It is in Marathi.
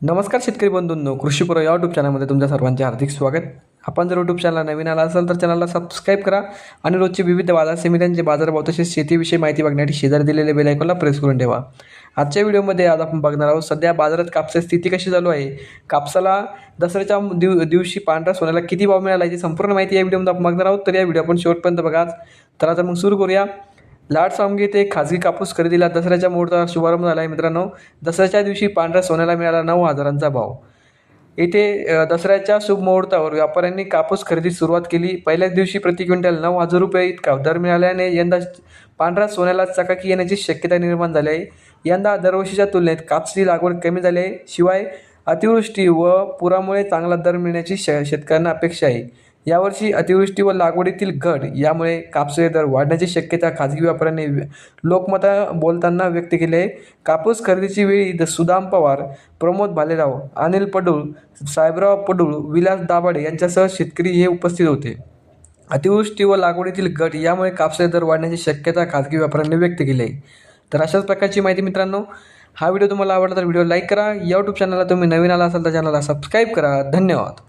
नमस्कार शेतकरी बंधूंनो कृषीपुर या यूट्यूब चॅनलमध्ये तुमच्या सर्वांचे हार्दिक स्वागत. आपण जर यूट्यूब चॅनलला नवीन आला असाल तर चॅनलला सबस्क्राईब करा आणि रोजचे विविध बाजार समित्यांचे बाजारभाव तसेच शेतीविषयी माहिती बघण्यासाठी शेजारी दिलेले बेल आयकॉनला प्रेस करून ठेवा. आजच्या व्हिडिओमध्ये आज आपण बघणार आहोत सध्या बाजारात कापसाची स्थिती कशी चालू आहे? कापसाला दसऱ्याच्या दिव दिवशी पांढऱ्या सोन्याला किती भाव मिळाला याची संपूर्ण माहिती या व्हिडिओमध्ये आपण बघणार आहोत. तर या व्हिडिओ आपण शेवटपर्यंत बघा तर आता मग सुरू करूया. लाड सामगी येथे खाजगी कापूस खरेदीला दसऱ्याच्या मुहूर्तावर शुभारंभ झाला आहे मित्रांनो. दसऱ्याच्या दिवशी पांढऱ्या सोन्याला मिळाला नऊ हजारांचा भाव. येथे दसऱ्याच्या शुभ मुहूर्तावर व्यापाऱ्यांनी कापूस खरेदी सुरुवात केली. पहिल्याच दिवशी प्रति क्विंटल नऊ हजार रुपये इतका दर मिळाल्याने यंदा पांढऱ्या सोन्याला चकाकी येण्याची शक्यता निर्माण झाली आहे. यंदा दरवर्षीच्या तुलनेत कापसाची लागवड कमी झाली आहे. शिवाय अतिवृष्टी व पुरामुळे चांगला दर मिळण्याची श शेतकऱ्यांना अपेक्षा आहे. यावर्षी अतिवृष्टी व लागवडीतील घट यामुळे कापसाचे दर वाढण्याची शक्यता खाजगी व्यापाऱ्यांनी लोकमत लोकमता बोलताना व्यक्त केली आहे. कापूस खरेदीची वेळी द सुदाम पवार प्रमोद भालेराव अनिल पडूळ साहेबराव पडूळ विलास दाभाडे यांच्यासह शेतकरी हे उपस्थित होते. अतिवृष्टी व लागवडीतील घट यामुळे कापसाचे दर वाढण्याची शक्यता खाजगी व्यापाऱ्यांनी व्यक्त केली आहे. तर अशाच प्रकारची माहिती मित्रांनो हा व्हिडिओ तुम्हाला आवडला तर व्हिडिओ लाईक करा. यूट्यूब चॅनलला तुम्ही नवीन आला असाल तर चॅनलला सबस्क्राईब करा. धन्यवाद.